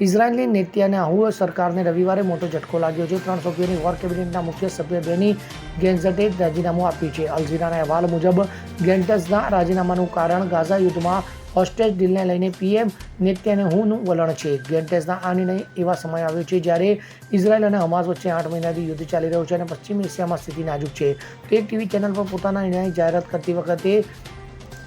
ઇઝરાયેલની નેત્યાનાહુ સરકારને રવિવારે મોટો ઝટકો લાગ્યો છે. ત્રણ સભ્યોની વોર કેબિનેટના મુખ્ય સભ્ય બેની ગેન્ઝટે રાજીનામું આપ્યું છે. અલજીરાના અહેવાલ મુજબ ગેન્ટસના રાજીનામાનું કારણ ગાઝા યુદ્ધમાં હોસ્ટેજ ડીલને લઈને પીએમ નેત્યાનાહુનું વલણ છે. ગેન્ટેસના આ નિર્ણય એવા સમય આવ્યો છે જ્યારે ઇઝરાયલ અને હમાસ વચ્ચે આઠ મહિનાથી યુદ્ધ ચાલી રહ્યું છે અને પશ્ચિમ એશિયામાં સ્થિતિ નાજુક છે. તો ટીવી ચેનલ પર પોતાના નિર્ણય જાહેરાત કરતી વખતે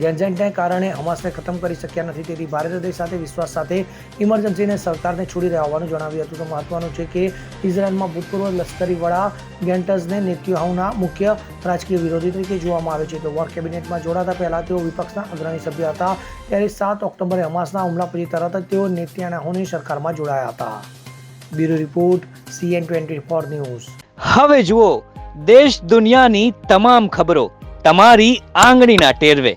ગેન્ઝેન્ટને કારણે હમાસને ખતમ કરી શક્યા નથી. તેથી ભારત દેશ સાથે, વિશ્વાસ સાથે ઇમરજન્સીને સરકારને છોડી રહ્યા હોવાનું જણાવ્યું હતું. તો મહત્વનું છે કે ઇઝરાયલમાં ભૂતપૂર્વ લશ્કરી વડા ગેન્ટર્સને નેત્યાહુના મુખ્ય રાજકીય વિરોધી તરીકે જોવામાં આવે છે. તો વોર કેબિનેટમાં જોડાતા પહેલાં તેઓ વિપક્ષના અગ્રણી સભ્ય હતા. ત્યારે સાત ઓક્ટોબરે હમાસના હુમલા પછી તરત તેઓ નેત્યાનાહુની સરકારમાં જોડાયા હતા. Bureau report, CN twenty four news. હવે જુઓ, દેશ દુનિયાની તમામ ખબરો તમારી આંગળીના ટેરવે.